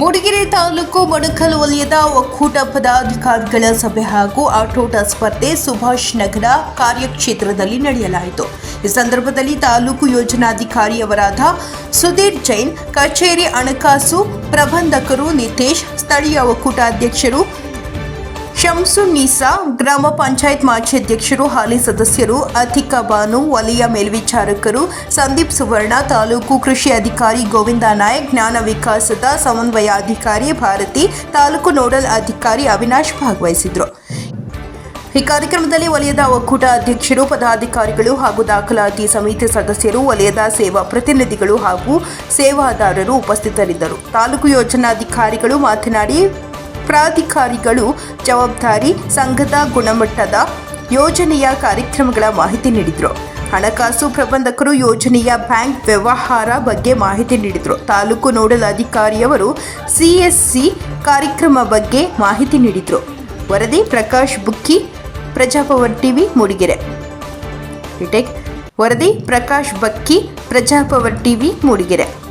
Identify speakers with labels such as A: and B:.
A: ಮೂಡಿಗೆರೆ ತಾಲೂಕು ಮಣಕಲ್ ವಲಯದ ಒಕ್ಕೂಟ ಪದಾಧಿಕಾರಿಗಳ ಸಭೆ ಹಾಗೂ ಆಟೋಟ ಸ್ಪರ್ಧೆ ಸುಭಾಷ್ ನಗರ ಕಾರ್ಯಕ್ಷೇತ್ರದಲ್ಲಿ ನಡೆಯಲಾಯಿತು. ಈ ಸಂದರ್ಭದಲ್ಲಿ ತಾಲೂಕು ಯೋಜನಾಧಿಕಾರಿಯವರಾದ ಸುಧೀರ್ ಜೈನ್, ಕಚೇರಿ ಹಣಕಾಸು ಪ್ರಬಂಧಕರು ನಿತೇಶ್, ಸ್ಥಳೀಯ ಒಕ್ಕೂಟ ಅಧ್ಯಕ್ಷರು ಶಂಸುನ್ನೀಸಾ ಗ್ರಾಮ ಪಂಚಾಯತ್ ಮಾಜಿ ಅಧ್ಯಕ್ಷರು, ಹಾಲಿ ಸದಸ್ಯರು, ಅತಿಕಾ ಬಾನು, ವಲಯ ಮೇಲ್ವಿಚಾರಕರು, ಸಂದೀಪ್ ಸುವರ್ಣ, ತಾಲೂಕು ಕೃಷಿ ಅಧಿಕಾರಿ ಗೋವಿಂದ ನಾಯಕ್, ಜ್ಞಾನ ವಿಕಾಸದ ಸಮನ್ವಯಾಧಿಕಾರಿ ಭಾರತಿ, ತಾಲೂಕು ನೋಡಲ್ ಅಧಿಕಾರಿ ಅವಿನಾಶ್ ಭಾಗವಹಿಸಿದರು. ಈ ಕಾರ್ಯಕ್ರಮದಲ್ಲಿ ವಲಯದ ಒಕ್ಕೂಟ ಅಧ್ಯಕ್ಷರು, ಪದಾಧಿಕಾರಿಗಳು ಹಾಗೂ ದಾಖಲಾತಿ ಸಮಿತಿ ಸದಸ್ಯರು, ವಲಯದ ಸೇವಾ ಪ್ರತಿನಿಧಿಗಳು ಹಾಗೂ ಸೇವಾದಾರರು ಉಪಸ್ಥಿತರಿದ್ದರು. ತಾಲೂಕು ಯೋಜನಾಧಿಕಾರಿಗಳು ಮಾತನಾಡಿ ಪ್ರಾಧಿಕಾರಿಗಳು ಜವಾಬ್ದಾರಿ ಸಂಘದ ಗುಣಮಟ್ಟದ ಯೋಜನೆಯ ಕಾರ್ಯಕ್ರಮಗಳ ಮಾಹಿತಿ ನೀಡಿದರು. ಹಣಕಾಸು ಪ್ರಬಂಧಕರು ಯೋಜನೆಯ ಬ್ಯಾಂಕ್ ವ್ಯವಹಾರ ಬಗ್ಗೆ ಮಾಹಿತಿ ನೀಡಿದರು. ತಾಲೂಕು ನೋಡಲ್ ಅಧಿಕಾರಿಯವರು ಸಿಎಸ್ಸಿ ಕಾರ್ಯಕ್ರಮ ಬಗ್ಗೆ ಮಾಹಿತಿ ನೀಡಿದರು. ವರದಿ ಪ್ರಕಾಶ್ ಬುಕ್ಕಿ ಪ್ರಜಾಪವರ್ ಟಿವಿ, ಮೂಡಿಗೆರೆ. ವರದಿ ಪ್ರಕಾಶ್ ಬಕ್ಕಿ ಪ್ರಜಾಪವರ್ ಟಿವಿ, ಮೂಡಿಗೆರೆ.